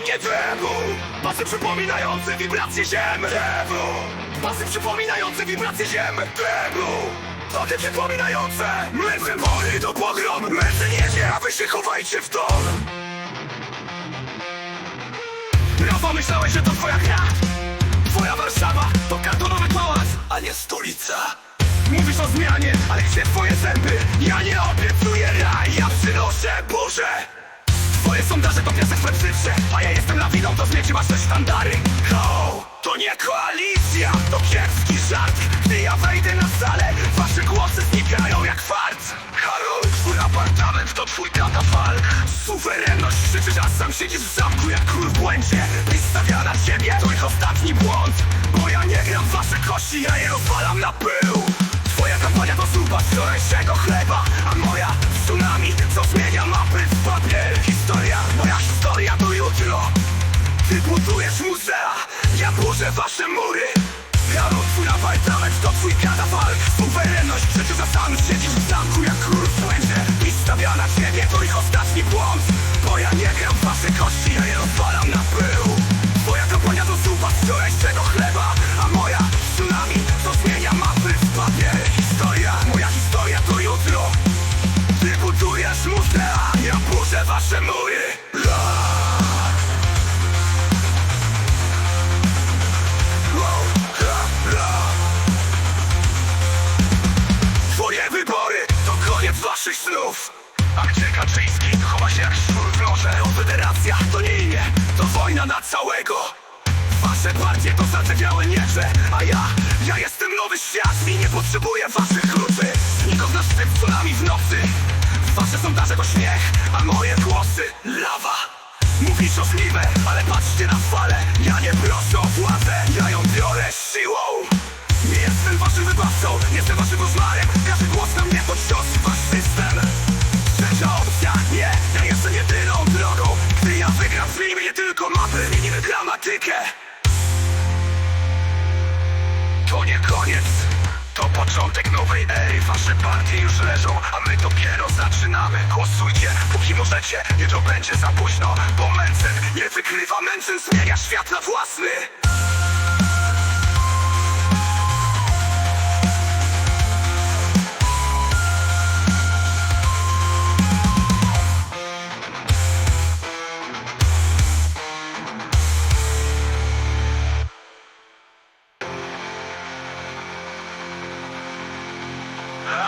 mnie temu Pasy przypominające wibracje ziem Temu Pasy przypominające wibracje ziem Temu Pasy przypominające. Męce pory do pogrom Męce jedzie, a wy się chowajcie w dom. Brawo, myślałeś, że to twoja gra. Twoja Warszawa to kartonowy pałac, a nie stolica. Mówisz o zmianie, ale gdzie twoje zęby? Ja nie obiecuję raj, ja przynoszę burzę Twoje sondaże to piasek srebrzycze A ja jestem lawiną, to zmiecie wasze sztandary. Ho, to nie koalicja, to kiepski żart. Gdy ja wejdę na salę, wasze głosy znikają jak fart. Karol, twój apartament to twój katafalk Suwerenność krzyczysz, a sam siedzisz w zamku jak król w błędzie. Wystawia na ciebie, to ostatni błąd. Bo ja nie gram wasze kości, ja je rozwalam na pył ja burzę wasze mury. Rano twój apartament to twój katafalk Suwerenność krzyczy za sam siedzisz w zamku jak król w błędzie. I stawia na ciebie to ich ostatni błąd. Bo ja nie gram w wasze kości, ja je rozwalam na pył. Twoja kampania to zupa z wczorajszego chleba A moja tsunami to zmienia mapy w papier Historia, moja historia to jutro. Ty budujesz muzea, ja burzę wasze mury A gdzie Kaczyński chowa się jak szczur w noże Konfederacja to nie imię, to wojna na całego. Wasze partie to zardzewiałe nieże A ja, ja jestem nowy świat i nie potrzebuję waszych kluczy Znikąd na szczyt tsunami w nocy. Wasze sondaże to śmiech, a moje głosy lawa. Mówisz o żniwę, ale patrzcie na falę Ja nie proszę o władzę, ja ją biorę siłą. Nie jestem waszym wybawcą, nie jestem waszym koszmarem. Każdy głos na mnie to cios wasz system Trzecia opcja, nie, ja jestem jedyną drogą. Gdy ja wygram, zmienimy nie tylko mapy, zmienimy gramatykę To nie koniec, to początek nowej ery. Wasze partie już leżą, a my dopiero zaczynamy. Głosujcie, póki możecie, nie to będzie za późno Bo Mencen nie wykrywa, Mencen zmienia świat na własny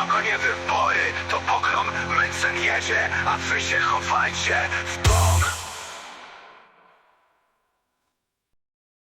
Nie wybory, to pogrom Mencen jedzie, a wy się chowajcie w dom